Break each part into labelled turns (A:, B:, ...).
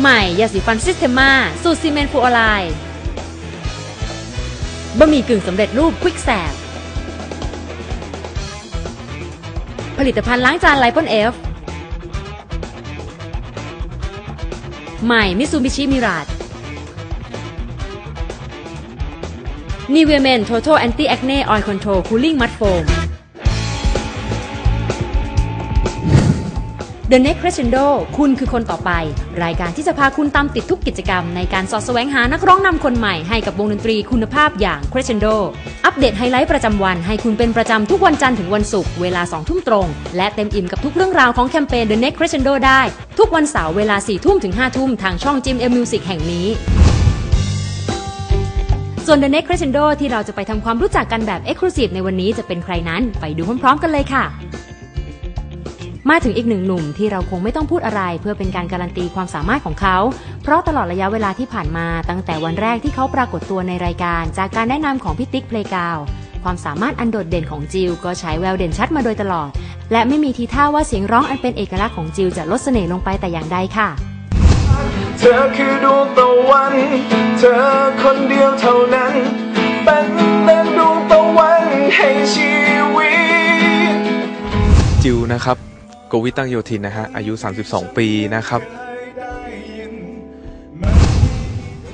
A: ใหม่ยาสีฟันซิสเทมาสูตรซีเมนต์ฟูออไลบะหมี่กึ่งสำเร็จรูปควิกแสบผลิตภัณฑ์ล้างจานไลปอนเอฟใหม่มิซูบิชิมิรา e นีเวเมน Total Anti Acne Oil Control Cooling Mud Foam The Next Crescendo คุณคือคนต่อไป รายการที่จะพาคุณตามติดทุกกิจกรรมในการสอดแสวงหานักร้องนำคนใหม่ให้กับวงดนตรีคุณภาพอย่าง Crescendo อัปเดตไฮไลท์ประจำวันให้คุณเป็นประจำทุกวันจันทร์ถึงวันศุกร์เวลา 2 ทุ่มตรง และเต็มอิ่มกับทุกเรื่องราวของแคมเปญ The Next Crescendo ได้ ทุกวันเสาร์เวลา 4 ทุ่มถึง 5 ทุ่มทางช่อง Jim M Music แห่งนี้ส่วน The Next Crescendo ที่เราจะไปทำความรู้จักกันแบบ Exclusive ในวันนี้จะเป็นใครนั้น ไปดูพร้อมๆกันเลยค่ะ มาถึงอีกหนึ่งหนุ่มที่เราคงไม่ต้องพูดอะไร เพื่อเป็นการการันตีความสามารถของเขา เพราะตลอดระยะเวลาที่ผ่านมาตั้งแต่วันแรกที่เขาปรากฏตัวในรายการ จากการแนะนำของพี่ติ๊กเพลกาวความสามารถอันโดดเด่นของจิลก็ใช้แววเด่นชัดมาโดยตลอด และไม่มีทีท่าว่าเสียงร้องอันเป็นเอกลักษณ์ของจิลจะลดเสน่ห์ลงไปแต่อย่างใดค่ะ
B: เธอคือดวงตะวัน
C: กวิตั้งโยธินนะฮะ อายุ 32 ปีนะครับ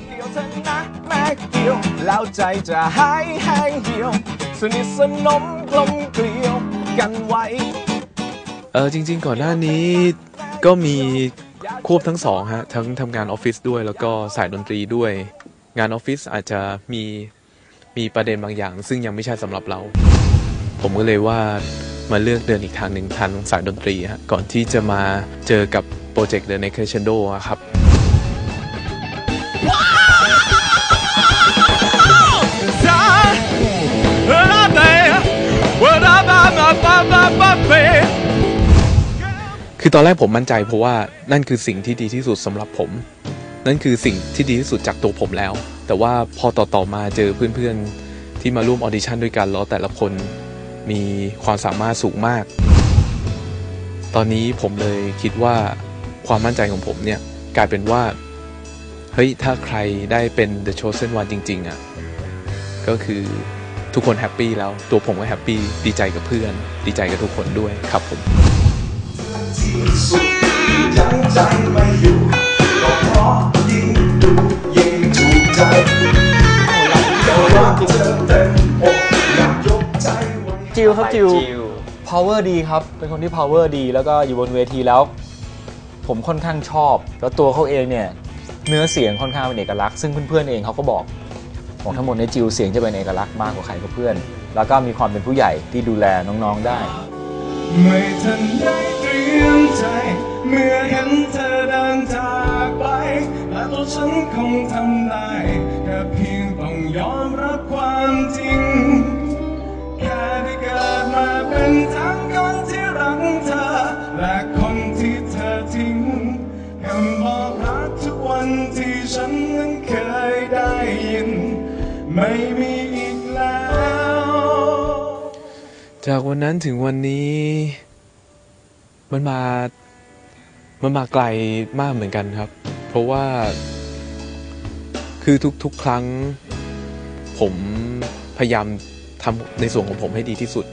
B: เดียวเธอนักแรกเดียวแล้วใจจะหายแห้งเหี่ยวสนิทสนมกลมเกลียวกันไว้
C: เออจริง ๆ ก่อนหน้านี้ก็มีควบทั้งสองฮะ ทั้งทำงานออฟฟิศด้วยแล้วก็สายดนตรีด้วย งานออฟฟิศอาจจะมีมีประเด็นบางอย่าง ซึ่งยังไม่ใช่สำหรับเรา ผมก็เลยว่า มาเลือกเดินอีกทางหนึ่งทางสายดนตรีฮะก่อนที่จะมาเจอกับโปรเจกต์ The Next Crescendo อะครับคือตอนแรกผมมั่นใจเพราะว่านั่นคือสิ่งที่ดีที่สุดสำหรับผม นั่นคือสิ่งที่ดีที่สุดจากตัวผมแล้ว แต่ว่าพอต่อๆมาเจอเพื่อนๆที่มาร่วมออดิชั่นด้วยกันแล้วแต่ละคน มีความสามารถสูงมาก ตอนนี้ผมเลยคิดว่าความมั่นใจของผมเนี่ยกลายเป็นว่า เฮ้ย ถ้าใครได้เป็น The Chosen One จริง ๆอะ ก็คือทุกคนแฮปปี้แล้ว ตัวผมก็แฮปปี้ ดีใจกับเพื่อน ดีใจกับทุกคนด้วยครับผม
B: จิว
D: ครับจิว power ดีครับ เป็นคนที่ power ดี แล้วก็อยู่บนเวทีแล้ว ผมค่อนข้างชอบ แล้วตัวเขาเองเนี่ย เนื้อเสียงค่อนข้างเป็นเอกลักษณ์ซึ่งเพื่อนๆเองเขาก็บอกบอกทั้งหมดในจิวเสียงจะเป็นเอกลักษณ์มากกว่าใครก็เพื่อน แล้วก็มีความเป็นผู้ใหญ่ที่ดูแลน้องๆได้
B: ไม่ทันได้เตรียมใจ เมื่อเห็นเธอเดินจากไปและตัวฉันคงทำได้แค่เพียงต้องยอมรับำบอกรักทุกวันที่ฉันนั้นเคยได้ยิน ไม่มีอีกแล้ว
C: จากวันนั้นถึงวันนี้ มันมา มันมาไกลมากเหมือนกันครับ เพราะว่า คือทุกๆครั้ง ผมพยายามทำในส่วนของผมให้ดีที่สุด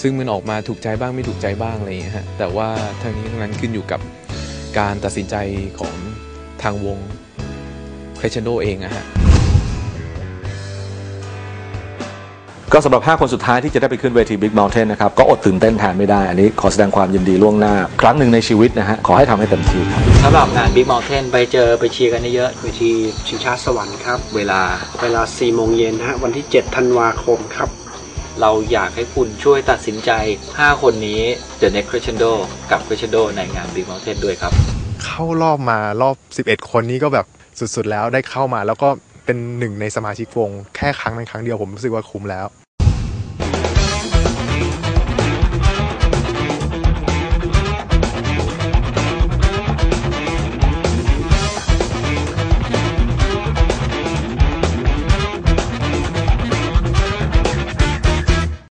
C: ซึ่งมันออกมาถูกใจบ้างไม่ถูกใจบ้างอะไรอย่างเงี้ยฮะแต่ว่าทั้งนี้ทั้งนั้นขึ้นอยู่กับ การตัดสินใจของทางวง Crescendo เองอะฮะ
E: ก็สำหรับ 5 คนสุดท้ายที่จะได้ไปขึ้นเวที Big Mountain นะครับ ก็อดตื่นเต้นแทนไม่ได้ อันนี้ขอแสดงความยินดีล่วงหน้า ครั้งหนึ่งในชีวิตนะฮะ ขอให้ทำให้เต็มที่ครับ
F: สำหรับงาน Big Mountain ไปเจอไปเชียร์กันเยอะๆเวทีชิงช้าสวรรค์ครับ เวลาเวลา 4 โมงเย็นนะฮะวันที่ 7 ธันวาคมครับ
D: เราอยากให้คุณช่วยตัดสินใจ 5 คนนี้ The Next Crescendo กับ Crescendo ในงาน Big Mountain ด้วยครับ
G: เข้ารอบมารอบ 11 คนนี้ก็แบบสุดๆแล้วได้เข้ามาแล้วก็เป็นหนึ่งในสมาชิกวง แค่ครั้งนั้นครั้งเดียวผมรู้สึกว่าคุ้มแล้ว